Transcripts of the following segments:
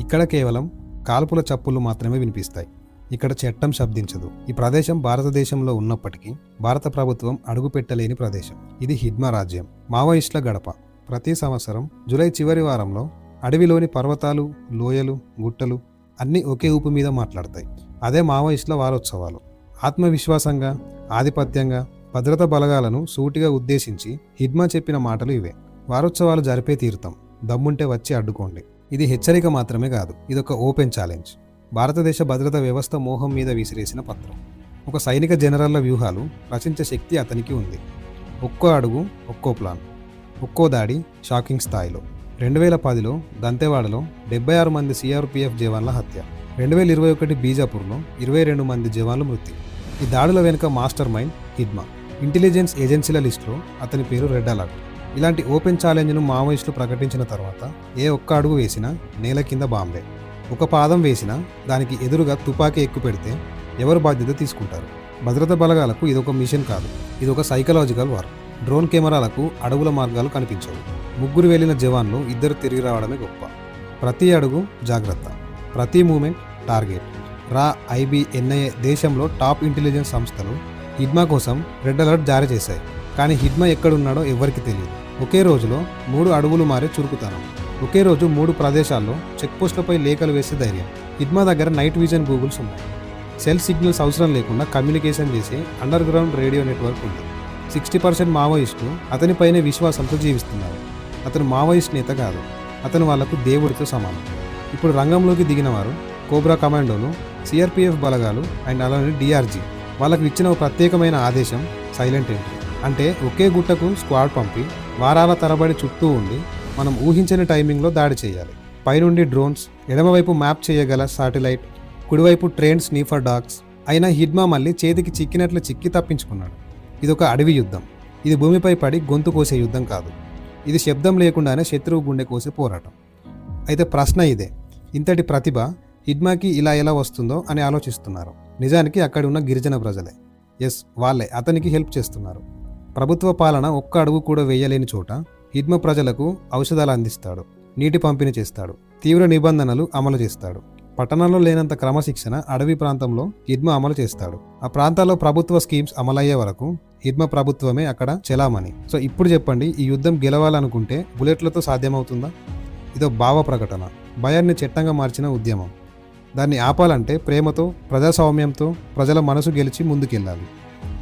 ఇక్కడ కేవలం కాల్పుల చప్పులు మాత్రమే వినిపిస్తాయి. ఇక్కడ చట్టం శబ్దించదు. ఈ ప్రదేశం భారతదేశంలో ఉన్నప్పటికీ భారత ప్రభుత్వం అడుగుపెట్టలేని ప్రదేశం. ఇది హిడ్మా రాజ్యం. మావోయిస్టుల గడప. ప్రతి సంవత్సరం జూలై చివరి వారంలో అడవిలోని పర్వతాలు లోయలు గుట్టలు అన్నీ ఒకే ఊపు మీద మాట్లాడతాయి. అదే మావోయిస్టుల వారోత్సవాలు. ఆత్మవిశ్వాసంగా ఆధిపత్యంగా భద్రత బలగాలను సూటిగా ఉద్దేశించి హిడ్మా చెప్పిన మాటలు ఇవే. వారోత్సవాలు జరిపే తీరుతాం దమ్ముంటే వచ్చి అడ్డుకోండి. ఇది హెచ్చరిక మాత్రమే కాదు ఇదొక ఓపెన్ ఛాలెంజ్. భారతదేశ భద్రత వ్యవస్థ మోహం మీద విసిరేసిన పత్రం. ఒక సైనిక జనరల్ల వ్యూహాలు రచించే శక్తి అతనికి ఉంది. ఒక్కో అడుగు ఒక్కో ప్లాన్. ఒక్కో దాడి షాకింగ్ స్థాయిలో. రెండు వేల పదిలో దంతెవాడలో డెబ్బై ఆరు మంది సిఆర్పిఎఫ్ జవాన్ల హత్య. రెండు వేల ఇరవై ఒకటి బీజాపూర్లో ఇరవై రెండు మంది జవాన్లు మృతి. ఈ దాడుల వెనుక మాస్టర్ మైండ్ హిడ్మా. ఇంటెలిజెన్స్ ఏజెన్సీల లిస్టులో అతని పేరు రెడ్ అలర్ట్. ఇలాంటి ఓపెన్ ఛాలెంజ్ను మావోయిస్టులు ప్రకటించిన తర్వాత ఏ ఒక్క అడుగు వేసినా నేల కింద బాంబే. ఒక పాదం వేసినా దానికి ఎదురుగా తుపాకీ ఎక్కు పెడితే ఎవరు బాధ్యత తీసుకుంటారు? భద్రతా బలగాలకు ఇదొక మిషన్ కాదు. ఇది ఒక సైకలాజికల్ వార్ డ్రోన్ కెమెరాలకు అడవుల మార్గాలు కనిపించవు. ముగ్గురు వెళ్ళిన జవాన్లు ఇద్దరు తిరిగి రావడమే గొప్ప. ప్రతి అడుగు జాగ్రత్త. ప్రతి మూమెంట్ టార్గెట్. రా ఐబిఎన్ఐఏ దేశంలో టాప్ ఇంటెలిజెన్స్ సంస్థలు హిడ్మా కోసం రెడ్ అలర్ట్ జారీ చేశాయి. కానీ హిడ్మా ఎక్కడున్నాడో ఎవరికి తెలియదు. ఒకే రోజులో మూడు అడుగులు మారే చురుకుతనం. ఒకే రోజు మూడు ప్రదేశాల్లో చెక్పోస్టులపై లేఖలు వేసే ధైర్యం. ఇద్మా దగ్గర నైట్ విజన్ గూగుల్స్ ఉన్నాయి. సెల్ సిగ్నల్స్ అవసరం లేకుండా కమ్యూనికేషన్ చేసే అండర్ గ్రౌండ్ రేడియో నెట్వర్క్ ఉంది. సిక్స్టీ పర్సెంట్ మావోయిస్టులు అతనిపైనే విశ్వాసంతో జీవిస్తున్నారు. అతను మావోయిస్ట్ నేత కాదు. అతను వాళ్ళకు దేవుడితో సమానం. ఇప్పుడు రంగంలోకి దిగిన వారు కోబ్రా కమాండోలు సిఆర్పిఎఫ్ బలగాలు అండ్ అలానే డిఆర్జీ వాళ్ళకు ఇచ్చిన ఒక ప్రత్యేకమైన ఆదేశం సైలెంట్ ఎంట్రీ. అంటే ఒకే గుట్టకు స్క్వాడ్ పంపి వారాల తరబడి చుట్టూ ఉండి మనం ఊహించని టైమింగ్లో దాడి చేయాలి. పైనుండి డ్రోన్స్ ఎడమవైపు మ్యాప్ చేయగల శాటిలైట్ కుడివైపు ట్రైన్ స్నీఫర్ డాగ్స్ అయినా హిడ్మా మళ్ళీ చేతికి చిక్కినట్లు చిక్కి తప్పించుకున్నాడు. ఇదొక అడవి యుద్ధం. ఇది భూమిపై పడి గొంతు కోసే యుద్ధం కాదు. ఇది శబ్దం లేకుండానే శత్రువు గుండె కోసే పోరాటం. అయితే ప్రశ్న ఇదే. ఇంతటి ప్రతిభ హిడ్మాకి ఇలా ఎలా వస్తుందో అని ఆలోచిస్తున్నారు. నిజానికి అక్కడ ఉన్న గిరిజన ప్రజలే. ఎస్ వాళ్ళే. అతనికి హెల్ప్ చేస్తున్నారు. ప్రభుత్వ పాలన ఒక్క అడుగు కూడా వేయలేని చోట హిడ్మ ప్రజలకు ఔషధాలు అందిస్తాడు నీటి పంపిణీ చేస్తాడు తీవ్ర నిబంధనలు అమలు చేస్తాడు. పట్టణంలో లేనంత క్రమశిక్షణ అడవి ప్రాంతంలో హిడ్మ అమలు చేస్తాడు. ఆ ప్రాంతాల్లో ప్రభుత్వ స్కీమ్స్ అమలయ్యే వరకు హిడ్మ ప్రభుత్వమే అక్కడ చెలామణి. సో ఇప్పుడు చెప్పండి ఈ యుద్ధం గెలవాలనుకుంటే బుల్లెట్లతో సాధ్యమవుతుందా? ఇదో భావ ప్రకటన. భయాన్ని చట్టంగా మార్చిన ఉద్యమం. దాన్ని ఆపాలంటే ప్రేమతో ప్రజాస్వామ్యంతో ప్రజల మనసు గెలిచి ముందుకెళ్ళాలి.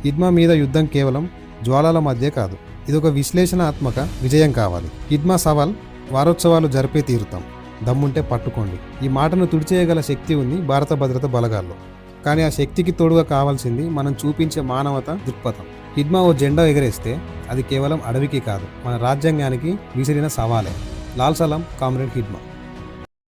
హిడ్మా మీద యుద్ధం కేవలం జ్వాలాల మధ్య కాదు. ఇదొక విశ్లేషణాత్మక విజయం కావాలి. కిడ్మా సవాల్ వారోత్సవాలు జరిపే తీరుతాం. దమ్ముంటే పట్టుకోండి. ఈ మాటను తుడిచేయగల శక్తి ఉంది భారత భద్రత బలగాల్లో. కానీ ఆ శక్తికి తోడుగా కావాల్సింది మనం చూపించే మానవత దృక్పథం. హిడ్మా ఓ జెండా ఎగరేస్తే అది కేవలం అడవికి కాదు మన రాజ్యాంగానికి విసిరిన సవాలే. లాల్ సలాం కామ్రేడ్ హిడ్మా